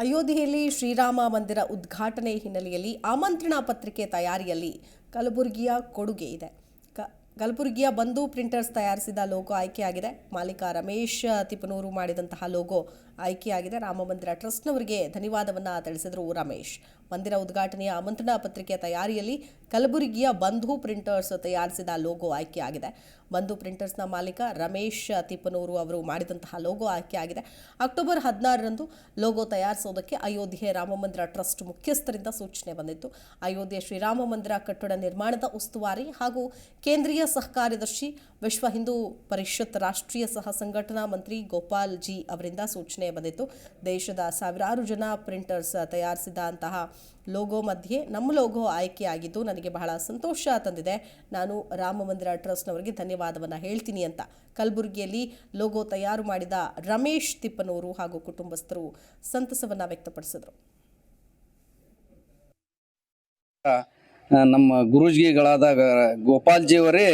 ಅಯೋಧ್ಯೆಯಲ್ಲಿ ಶ್ರೀರಾಮ ಮಂದಿರ ಉದ್ಘಾಟನೆ ಹಿನ್ನೆಲೆಯಲ್ಲಿ ಆಮಂತ್ರಣ ಪತ್ರಿಕೆ ತಯಾರಿಯಲ್ಲಿ ಕಲಬುರಗಿಯ ಕೊಡುಗೆ ಇದೆ. ಕಲಬುರಗಿಯ ಬಂಧು ಪ್ರಿಂಟರ್ಸ್ ತಯಾರಿಸಿದ ಲೋಗೋ ಆಯ್ಕೆಯಾಗಿದೆ. ಮಾಲೀಕ ರಮೇಶ್ ತಿಪ್ಪನೂರು ಮಾಡಿದಂತಹ ಲೋಗೋ ಆಯ್ಕೆಯಾಗಿದೆ. ರಾಮ ಮಂದಿರ ಟ್ರಸ್ಟ್ನವರಿಗೆ ಧನ್ಯವಾದವನ್ನು ತಿಳಿಸಿದರು ರಮೇಶ್. ಮಂದಿರ ಉದ್ಘಾಟನೆಯ ಆಮಂತ್ರಣ ಪತ್ರಿಕೆಯ ತಯಾರಿಯಲ್ಲಿ ಕಲಬುರಗಿಯ ಬಂಧು ಪ್ರಿಂಟರ್ಸ್ ತಯಾರಿಸಿದ ಲೋಗೋ ಆಯ್ಕೆಯಾಗಿದೆ. ಬಂಧು ಪ್ರಿಂಟರ್ಸ್ನ ಮಾಲೀಕ ರಮೇಶ್ ತಿಪ್ಪನೂರು ಅವರು ಮಾಡಿದಂತಹ ಲೋಗೋ ಆಯ್ಕೆಯಾಗಿದೆ. ಅಕ್ಟೋಬರ್ ಹದಿನಾರರಂದು ಲೋಗೋ ತಯಾರಿಸೋದಕ್ಕೆ ಅಯೋಧ್ಯೆ ರಾಮಮಂದಿರ ಟ್ರಸ್ಟ್ ಮುಖ್ಯಸ್ಥರಿಂದ ಸೂಚನೆ ಬಂದಿತ್ತು. ಅಯೋಧ್ಯೆ ಶ್ರೀರಾಮ ಮಂದಿರ ಕಟ್ಟಡ ನಿರ್ಮಾಣದ ಉಸ್ತುವಾರಿ ಹಾಗೂ ಕೇಂದ್ರೀಯ ಸಹ ಕಾರ್ಯದರ್ಶಿ ವಿಶ್ವ ಹಿಂದೂ ಪರಿಷತ್ ರಾಷ್ಟ್ರೀಯ ಸಹ ಸಂಘಟನಾ ಮಂತ್ರಿ ಗೋಪಾಲ್ ಜಿ ಅವರಿಂದ ಸೂಚನೆ ಬಂದಿತ್ತು. ದೇಶದ ಸಾವಿರಾರು ಜನ ಪ್ರಿಂಟರ್ಸ್ ತಯಾರಿಸಿದ ಅಂತಹ ಲೋಗೋ ಮಧ್ಯೆ ನಮ್ಮ ಲೋಗೋ ಆಯ್ಕೆಯಾಗಿದ್ದು ನನಗೆ ಬಹಳ ಸಂತೋಷ ತಂದಿದೆ. ನಾನು ರಾಮ ಮಂದಿರ ಟ್ರಸ್ಟ್ನವರಿಗೆ ಧನ್ಯವಾದವನ್ನು ಹೇಳ್ತೀನಿ ಅಂತ. ಕಲಬುರಗಿಯಲ್ಲಿ ಲೋಗೋ ತಯಾರು ಮಾಡಿದ ರಮೇಶ್ ತಿಪ್ಪನೂರು ಹಾಗೂ ಕುಟುಂಬಸ್ಥರು ಸಂತಸವನ್ನು ವ್ಯಕ್ತಪಡಿಸಿದರು. ನಮ್ಮ ಗುರುಜಿಗಳಾದ ಗೋಪಾಲ್ಜಿಯವರೇ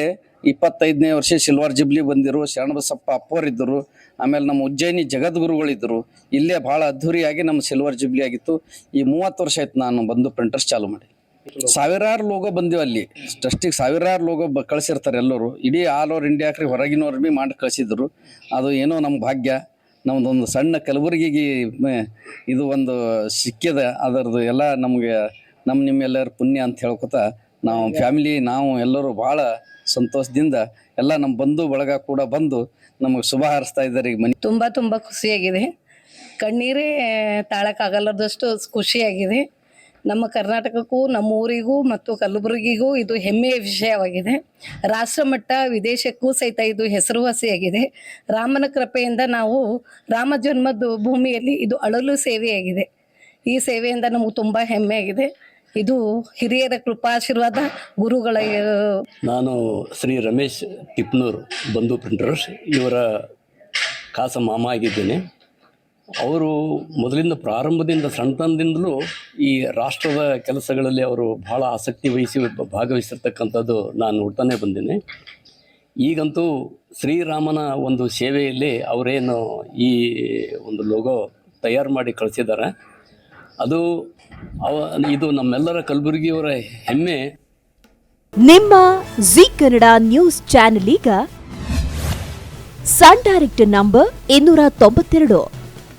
ಇಪ್ಪತ್ತೈದನೇ ವರ್ಷ ಸಿಲ್ವರ್ ಜಿಬ್ಲಿ ಬಂದಿರು, ಶರಣಬಸಪ್ಪ ಅಪ್ಪವರಿದ್ದರು, ಆಮೇಲೆ ನಮ್ಮ ಉಜ್ಜಯಿನಿ ಜಗದ್ಗುರುಗಳಿದ್ದರು. ಇಲ್ಲೇ ಭಾಳ ಅದ್ಧೂರಿಯಾಗಿ ನಮ್ಮ ಸಿಲ್ವರ್ ಜಿಬ್ಲಿ ಆಗಿತ್ತು. ಈ ಮೂವತ್ತು ವರ್ಷ ಆಯ್ತು ನಾನು ಬಂದು ಪ್ರಿಂಟರ್ಸ್ ಚಾಲು ಮಾಡಿ. ಸಾವಿರಾರು ಲೋಗೋ ಬಂದಿವೆ ಅಲ್ಲಿ. ಟ್ರಸ್ಟಿಗೆ ಸಾವಿರಾರು ಲೋಗೋ ಬ ಕಳಿಸಿರ್ತಾರೆ ಎಲ್ಲರೂ. ಇಡೀ ಆಲ್ ಓವರ್ ಇಂಡಿಯಾಕ್ರಿ ಹೊರಗಿನವ್ರು ಬಿ ಮಾಡಿ ಕಳಿಸಿದ್ರು. ಅದು ಏನೋ ನಮ್ಮ ಭಾಗ್ಯ. ನಮ್ಮದೊಂದು ಸಣ್ಣ ಕಲಬುರಗಿಗೆ ಇದು ಒಂದು ಸಿಕ್ಕಿದೆ. ಅದರದ್ದು ಎಲ್ಲ ನಮಗೆ ನಮ್ಮ ನಿಮ್ಮೆಲ್ಲರ ಪುಣ್ಯ ಅಂತ ಹೇಳ್ಕೊತ ನಾವು ಫ್ಯಾಮಿಲಿ ನಾವು ಎಲ್ಲರೂ ಭಾಳ ಸಂತೋಷದಿಂದ ಎಲ್ಲ ನಮ್ಮ ಬಂಧು ಬಳಗ ಕೂಡ ಬಂದು ನಮಗೆ ಶುಭ ಹಾರಿಸ್ತಾ ಇದ್ದಾರೆ ಈಗ ಮನೆ ತುಂಬ ತುಂಬ ಖುಷಿಯಾಗಿದೆ. ಕಣ್ಣೀರೇ ತಾಳಕ್ಕಾಗಲ್ಲದಷ್ಟು ಖುಷಿಯಾಗಿದೆ. ನಮ್ಮ ಕರ್ನಾಟಕಕ್ಕೂ ನಮ್ಮ ಊರಿಗೂ ಮತ್ತು ಕಲಬುರಗಿಗೂ ಇದು ಹೆಮ್ಮೆಯ ವಿಷಯವಾಗಿದೆ. ರಾಷ್ಟ್ರಮಟ್ಟ ವಿದೇಶಕ್ಕೂ ಸಹಿತ ಇದು ಹೆಸರುವಾಸಿಯಾಗಿದೆ. ರಾಮನ ಕೃಪೆಯಿಂದ ನಾವು ರಾಮ ಜನ್ಮದ ಭೂಮಿಯಲ್ಲಿ ಇದು ಅಳಲು ಸೇವೆಯಾಗಿದೆ. ಈ ಸೇವೆಯಿಂದ ನಮಗೆ ತುಂಬ ಹೆಮ್ಮೆಯಾಗಿದೆ. ಇದು ಹಿರಿಯರ ಕೃಪಾಶೀರ್ವಾದ ಗುರುಗಳ ನಾನು ಶ್ರೀ ರಮೇಶ್ ತಿಪ್ನೂರು ಬಂಧು ಪ್ರಿಂಟರ್ಸ್, ಇವರ ಕಾಸ ಮಾಮ ಆಗಿದ್ದೇನೆ. ಅವರು ಮೊದಲಿಂದ ಪ್ರಾರಂಭದಿಂದ ಸಣ್ಣತನದಿಂದಲೂ ಈ ರಾಷ್ಟ್ರದ ಕೆಲಸಗಳಲ್ಲಿ ಅವರು ಬಹಳ ಆಸಕ್ತಿ ವಹಿಸಿ ಭಾಗವಹಿಸಿರ್ತಕ್ಕಂಥದ್ದು ನಾನು ನೋಡ್ತಾನೆ ಬಂದೇನೆ ಈಗಂತೂ ಶ್ರೀರಾಮನ ಒಂದು ಸೇವೆಯಲ್ಲಿ ಅವರೇನು ಈ ಒಂದು ಲೋಗೋ ತಯಾರು ಮಾಡಿ ಕಳಿಸಿದ್ದಾರೆ. ಅದು ಅವ, ಇದು ನಮ್ಮೆಲ್ಲರ ಕಲಬುರಗಿಯವರ ಹೆಮ್ಮೆ. ನಿಮ್ಮ ಜಿ ಕನ್ನಡ ನ್ಯೂಸ್ ಚಾನೆಲ್ ಈಗ ಸನ್ ಡೈರೆಕ್ಟ್ ನಂಬರ್ ಇನ್ನೂರ ತೊಂಬತ್ತೆರಡು,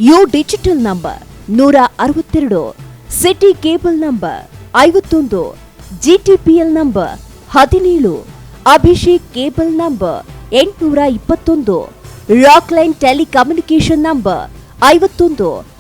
ಯು ಡಿಜಿಟಲ್ ನಂಬರ್ ನೂರ ಅರವತ್ತೆರಡು, ಸಿಟಿ ಕೇಬಲ್ ನಂಬರ್ ಐವತ್ತೊಂದು, ಜಿಟಿಪಿಎಲ್ ನಂಬರ್ ಹದಿನೇಳು, ಅಭಿಷೇಕ್ ಕೇಬಲ್ ನಂಬರ್ ಎಂಟುನೂರ ಇಪ್ಪತ್ತೊಂದು, ರಾಕ್ಲೈನ್ ಟೆಲಿಕಮ್ಯುನಿಕೇಶನ್ ನಂಬರ್ ಐವತ್ತೊಂದು